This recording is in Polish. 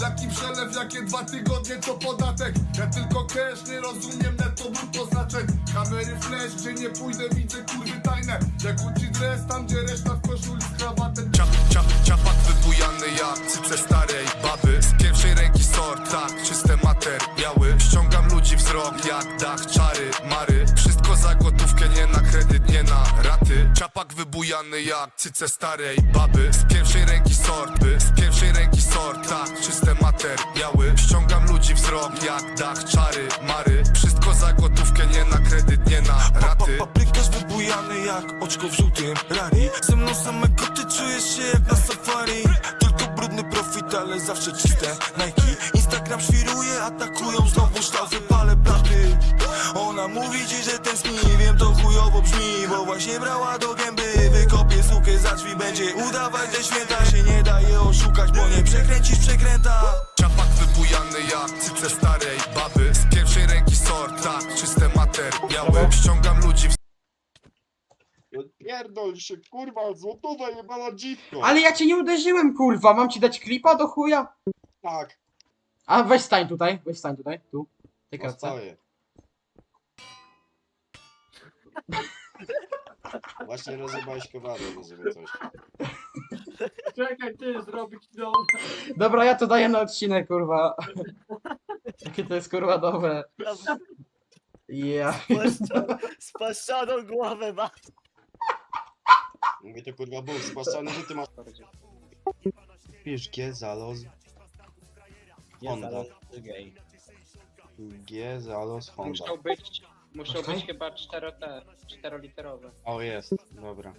Jaki przelew, jakie dwa tygodnie to podatek? Ja tylko cash, nie rozumiem netto brutto znaczeń Kamery flash, gdzie nie pójdę widzę kurwy tajne. Jak uci dres, tam gdzie reszta w koszuli z krawatem. Ciap, ciap, ciapak wybujany jak cyce starej baby. Z pierwszej ręki sort, tak, czyste materiały Ściągam ludzi wzrok jak dach, czary, mary. Wszystko za gotówkę, nie na kredyt, nie na raty. Ciapak wybujany jak cyce starej baby. Z pierwszej ręki Ściągam ludzi wzrok jak dach, czary, mary. Wszystko za gotówkę, nie na kredyt, nie na raty. Paprykarz wybujany jak oczko w żółtym rari. Ze mną samego ty czujesz się jak na safari. Tylko brudny profit, ale zawsze czyste Nike. Instagram świruje, atakują znowu ształzy, palę platy. Ona mówi ci, że tęskni, wiem to chujowo brzmi Bo właśnie brała do gęby, wykopię sukę za drzwi Będzie udawać, że święta się nie daje oszukać Bo nie przekręcisz przekręta Wybujany jak cyce starej baby Z pierwszej ręki sort, tak, czyste materiały Ściągam ludzi w Pierdol się, kurwa, złotowa jebana dziwko. Ale ja cię nie uderzyłem, kurwa. Mam ci dać klipa do chuja? Tak, A weź stań tutaj, weź stań tutaj, tu. Tej kratce. Właśnie rozjebałeś kowadło, rozumiem coś. Czekaj, ty zrobić no. Dobra, ja to daję na odcinek, kurwa. Jakie to jest kurwa dobre. Ja. Spaszczoną głowę ma. Mówię to kurwa Bóg, spłaszczony, że ty masz... Pisz G, Zalos, Honda. gej. G, Zalos, Honda. Muszą być, muszą być chyba 4 te, czteroliterowe. O, jest, dobra.